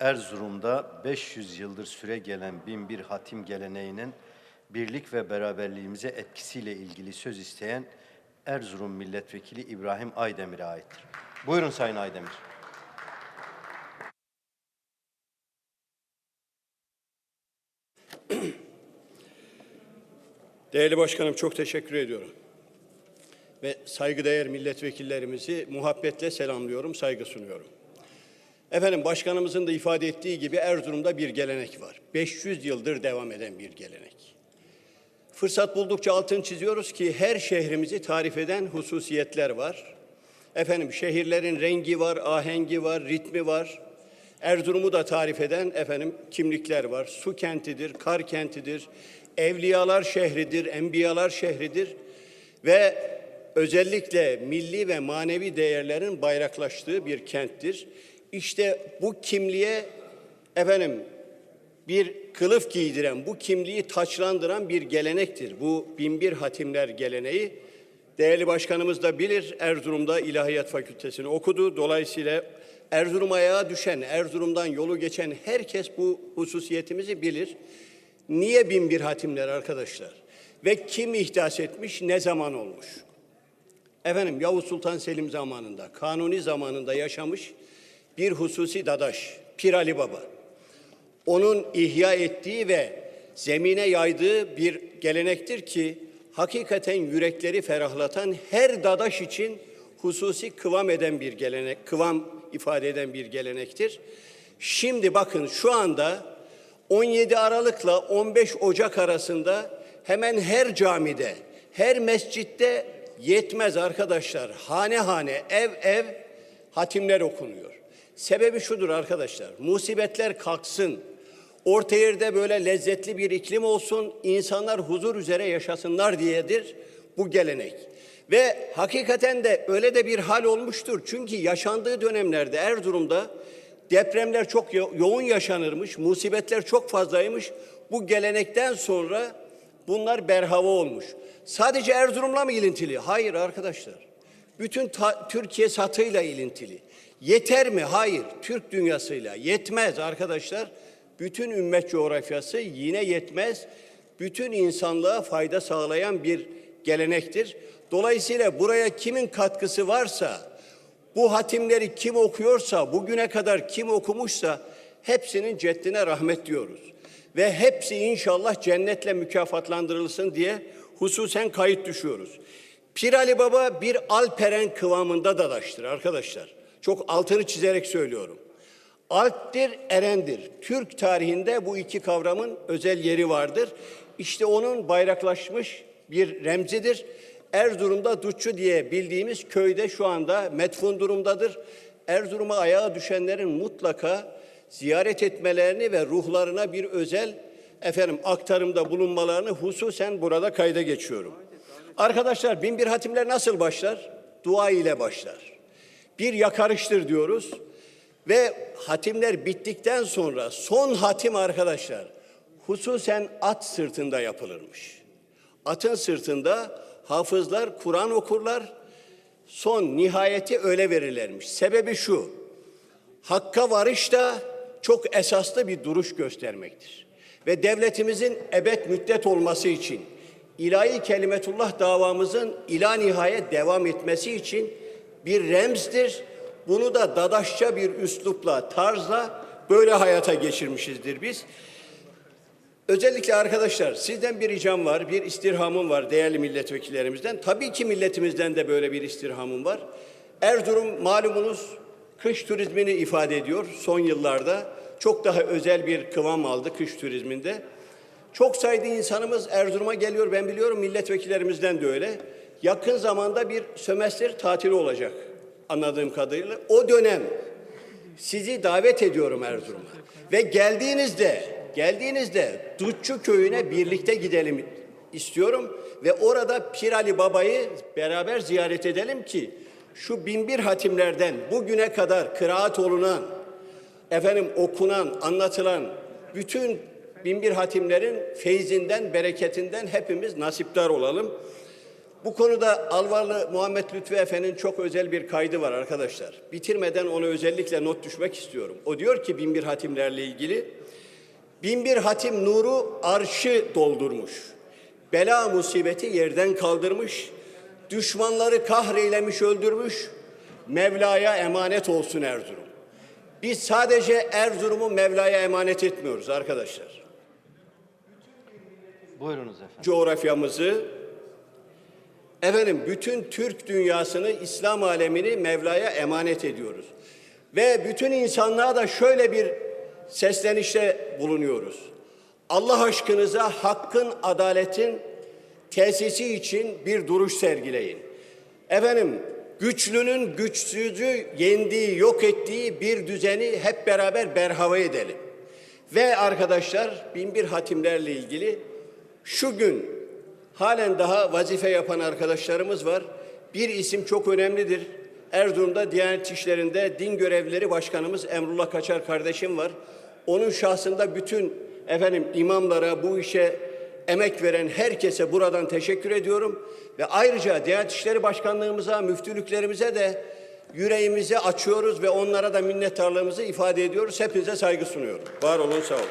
Erzurum'da 500 yıldır süre gelen binbir hatim geleneğinin birlik ve beraberliğimize etkisiyle ilgili söz isteyen Erzurum Milletvekili İbrahim Aydemir'e aittir. Buyurun Sayın Aydemir. Değerli başkanım çok teşekkür ediyorum. Ve saygıdeğer milletvekillerimizi muhabbetle selamlıyorum, saygı sunuyorum. Efendim başkanımızın da ifade ettiği gibi Erzurum'da bir gelenek var. 500 yıldır devam eden bir gelenek. Fırsat buldukça altını çiziyoruz ki her şehrimizi tarif eden hususiyetler var. Efendim şehirlerin rengi var, ahengi var, ritmi var. Erzurum'u da tarif eden efendim kimlikler var. Su kentidir, kar kentidir, evliyalar şehridir, enbiyalar şehridir ve özellikle milli ve manevi değerlerin bayraklaştığı bir kenttir. İşte bu kimliğe efendim bir kılıf giydiren, bu kimliği taçlandıran bir gelenektir. Bu binbir hatimler geleneği. Değerli başkanımız da bilir, Erzurum'da İlahiyat Fakültesini okudu. Dolayısıyla Erzurum ayağa düşen, Erzurum'dan yolu geçen herkes bu hususiyetimizi bilir. Niye binbir hatimler arkadaşlar? Ve kim ihdas etmiş, ne zaman olmuş? Efendim Yavuz Sultan Selim zamanında, Kanuni zamanında yaşamış bir hususi dadaş, Pir Ali Baba onun ihya ettiği ve zemine yaydığı bir gelenektir ki hakikaten yürekleri ferahlatan her dadaş için hususi kıvam eden bir gelenek, kıvam ifade eden bir gelenektir. Şimdi bakın şu anda 17 Aralık'la 15 Ocak arasında hemen her camide, her mescitte yetmez arkadaşlar. Hane hane, ev ev hatimler okunuyor. Sebebi şudur arkadaşlar. Musibetler kalksın. Orta yerde böyle lezzetli bir iklim olsun. insanlar huzur üzere yaşasınlar diyedir bu gelenek. Ve hakikaten de öyle de bir hal olmuştur. Çünkü yaşandığı dönemlerde Erzurum'da depremler çok yo- yoğun yaşanırmış, musibetler çok fazlaymış. Bu gelenekten sonra bunlar berhava olmuş. Sadece Erzurum'la mı ilintili? Hayır arkadaşlar. Bütün Türkiye satıyla ilintili. Yeter mi? Hayır. Türk dünyasıyla yetmez arkadaşlar. Bütün ümmet coğrafyası yine yetmez. Bütün insanlığa fayda sağlayan bir gelenektir. Dolayısıyla buraya kimin katkısı varsa, bu hatimleri kim okuyorsa, bugüne kadar kim okumuşsa hepsinin ceddine rahmet diyoruz. Ve hepsi inşallah cennetle mükafatlandırılsın diye hususen kayıt düşüyoruz. Pir Ali Baba bir alperen kıvamında dadaştır arkadaşlar. Çok altını çizerek söylüyorum. Alptir, erendir. Türk tarihinde bu iki kavramın özel yeri vardır. İşte onun bayraklaşmış bir remzidir. Erzurum'da Dutçu diye bildiğimiz köyde şu anda metfun durumdadır. Erzurum'a ayağa düşenlerin mutlaka ziyaret etmelerini ve ruhlarına bir özel efendim aktarımda bulunmalarını hususen burada kayda geçiyorum. Arkadaşlar binbir hatimler nasıl başlar? Dua ile başlar. Bir yakarıştır diyoruz. Ve hatimler bittikten sonra son hatim arkadaşlar hususen at sırtında yapılırmış. Atın sırtında hafızlar Kur'an okurlar. Son nihayeti öyle verirlermiş. Sebebi şu. Hakka varış da çok esaslı bir duruş göstermektir. Ve devletimizin ebed müddet olması için, ilahi kelimetullah davamızın ila nihayet devam etmesi için bir remzdir. Bunu da dadaşça bir üslupla, tarzla böyle hayata geçirmişizdir biz. Özellikle arkadaşlar sizden bir ricam var, bir istirhamım var değerli milletvekillerimizden. Tabii ki milletimizden de böyle bir istirhamım var. Erzurum malumunuz kış turizmini ifade ediyor son yıllarda. Çok daha özel bir kıvam aldı kış turizminde. Çok sayıda insanımız Erzurum'a geliyor ben biliyorum milletvekillerimizden de öyle. Yakın zamanda bir sömestr tatili olacak anladığım kadarıyla. O dönem sizi davet ediyorum Erzurum'a. Ve geldiğinizde, geldiğinizde Dutçu köyüne birlikte gidelim istiyorum. Ve orada Pir Ali Baba'yı beraber ziyaret edelim ki şu binbir hatimlerden bugüne kadar kıraat olunan, efendim okunan, anlatılan bütün binbir hatimlerin feyzinden, bereketinden hepimiz nasiptar olalım. Bu konuda Alvarlı Muhammed Lütfü Efe'nin çok özel bir kaydı var arkadaşlar. Bitirmeden ona özellikle not düşmek istiyorum. O diyor ki binbir hatimlerle ilgili, binbir hatim nuru arşı doldurmuş. Bela musibeti yerden kaldırmış. Düşmanları kahreylemiş öldürmüş. Mevla'ya emanet olsun Erzurum. Biz sadece Erzurum'u Mevla'ya emanet etmiyoruz arkadaşlar. Buyurunuz efendim. Coğrafyamızı, efendim bütün Türk dünyasını, İslam alemini Mevla'ya emanet ediyoruz. Ve bütün insanlığa da şöyle bir seslenişte bulunuyoruz. Allah aşkınıza hakkın, adaletin tesisi için bir duruş sergileyin. Efendim güçlünün güçsüzü yendiği, yok ettiği bir düzeni hep beraber berhava edelim. Ve arkadaşlar binbir hatimlerle ilgili şu gün halen daha vazife yapan arkadaşlarımız var. Bir isim çok önemlidir. Erzurum'da Diyanet İşleri'nde din görevlileri başkanımız Emrullah Kaçar kardeşim var. Onun şahsında bütün efendim imamlara bu işe emek veren herkese buradan teşekkür ediyorum. Ve ayrıca Diyanet İşleri Başkanlığımıza, müftülüklerimize de yüreğimizi açıyoruz ve onlara da minnettarlığımızı ifade ediyoruz. Hepinize saygı sunuyorum. Var olun, sağ olun.